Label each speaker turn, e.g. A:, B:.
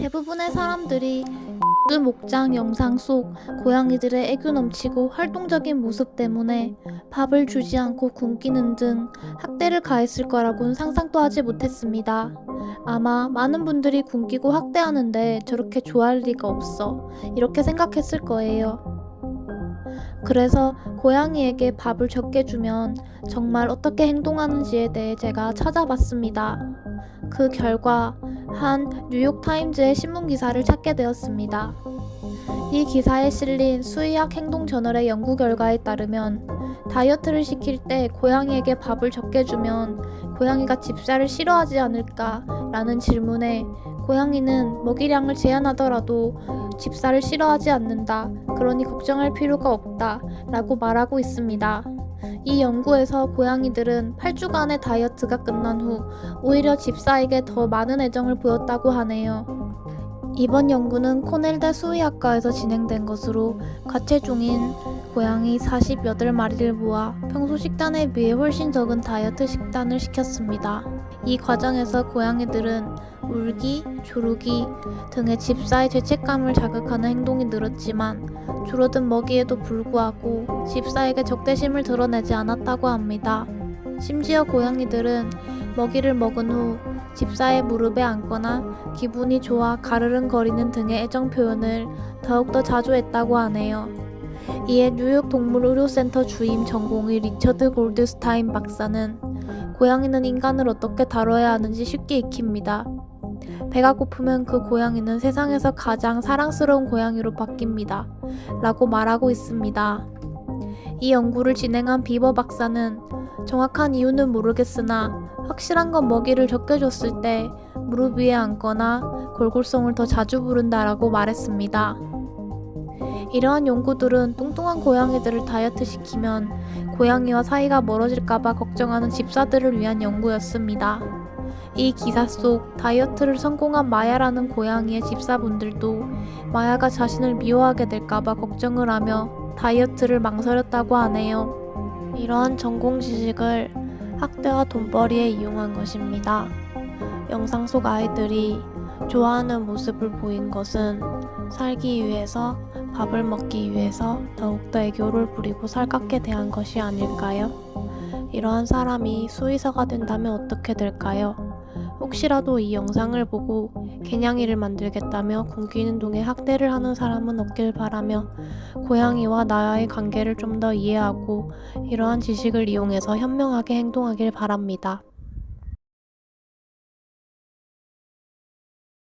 A: 대부분의 사람들이 그 목장 영상 속 고양이들의 애교 넘치고 활동적인 모습 때문에 밥을 주지 않고 굶기는 등 학대를 가했을 거라고는 상상도 하지 못했습니다. 아마 많은 분들이 굶기고 학대하는데 저렇게 좋아할 리가 없어. 이렇게 생각했을 거예요. 그래서 고양이에게 밥을 적게 주면 정말 어떻게 행동하는지에 대해 제가 찾아봤습니다. 그 결과 한 뉴욕타임즈의 신문 기사를 찾게 되었습니다. 이 기사에 실린 수의학 행동 저널의 연구 결과에 따르면 다이어트를 시킬 때 고양이에게 밥을 적게 주면 고양이가 집사를 싫어하지 않을까 라는 질문에 고양이는 먹이량을 제한하더라도 집사를 싫어하지 않는다. 그러니 걱정할 필요가 없다. 라고 말하고 있습니다. 이 연구에서 고양이들은 8주간의 다이어트가 끝난 후 오히려 집사에게 더 많은 애정을 보였다고 하네요. 이번 연구는 코넬대 수의학과에서 진행된 것으로 과체중인 고양이 48마리를 모아 평소 식단에 비해 훨씬 적은 다이어트 식단을 시켰습니다. 이 과정에서 고양이들은 울기, 조르기 등의 집사의 죄책감을 자극하는 행동이 늘었지만 줄어든 먹이에도 불구하고 집사에게 적대심을 드러내지 않았다고 합니다. 심지어 고양이들은 먹이를 먹은 후 집사의 무릎에 앉거나 기분이 좋아 가르릉거리는 등의 애정 표현을 더욱더 자주 했다고 하네요. 이에 뉴욕 동물의료센터 주임 전공의 리처드 골드스타인 박사는 고양이는 인간을 어떻게 다뤄야 하는지 쉽게 익힙니다. 배가 고프면 그 고양이는 세상에서 가장 사랑스러운 고양이로 바뀝니다. 라고 말하고 있습니다. 이 연구를 진행한 비버 박사는 정확한 이유는 모르겠으나 확실한 건 먹이를 적게 줬을 때 무릎 위에 앉거나 골골송을 더 자주 부른다라고 말했습니다. 이러한 연구들은 뚱뚱한 고양이들을 다이어트 시키면 고양이와 사이가 멀어질까봐 걱정하는 집사들을 위한 연구였습니다. 이 기사 속 다이어트를 성공한 마야라는 고양이의 집사분들도 마야가 자신을 미워하게 될까봐 걱정을 하며 다이어트를 망설였다고 하네요. 이러한 전공 지식을 학대와 돈벌이에 이용한 것입니다. 영상 속 아이들이 좋아하는 모습을 보인 것은 살기 위해서 밥을 먹기 위해서 더욱더 애교를 부리고 살갑게 대한 것이 아닐까요? 이러한 사람이 수의사가 된다면 어떻게 될까요? 혹시라도 이 영상을 보고 개냥이를 만들겠다며 굶기는 동에 학대를 하는 사람은 없길 바라며 고양이와 나와의 관계를 좀 더 이해하고 이러한 지식을 이용해서 현명하게 행동하길 바랍니다.